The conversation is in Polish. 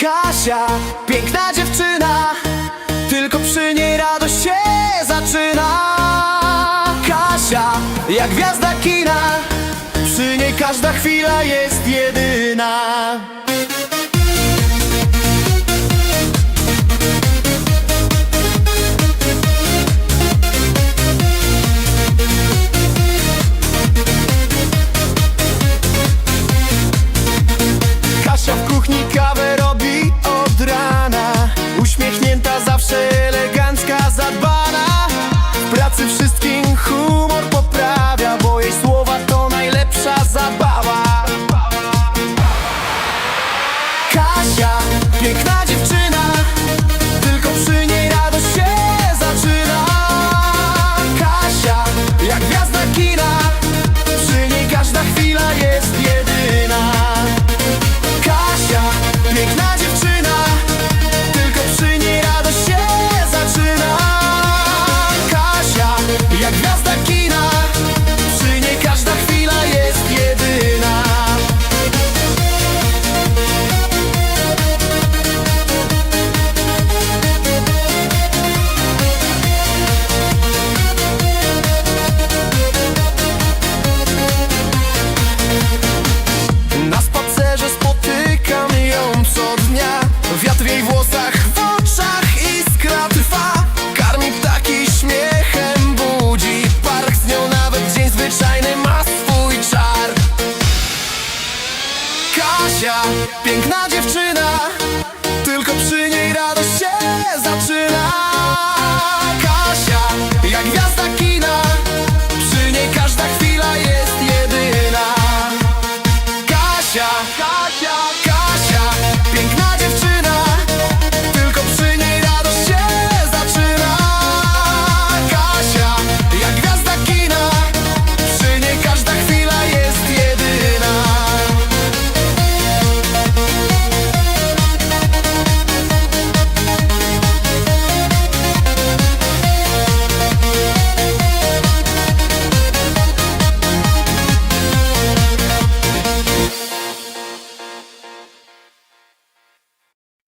Kasia, piękna dziewczyna Tylko przy niej radość się zaczyna. Kasia, jak gwiazda kina Przy niej każda chwila jest jedyna Piękna dziewczyna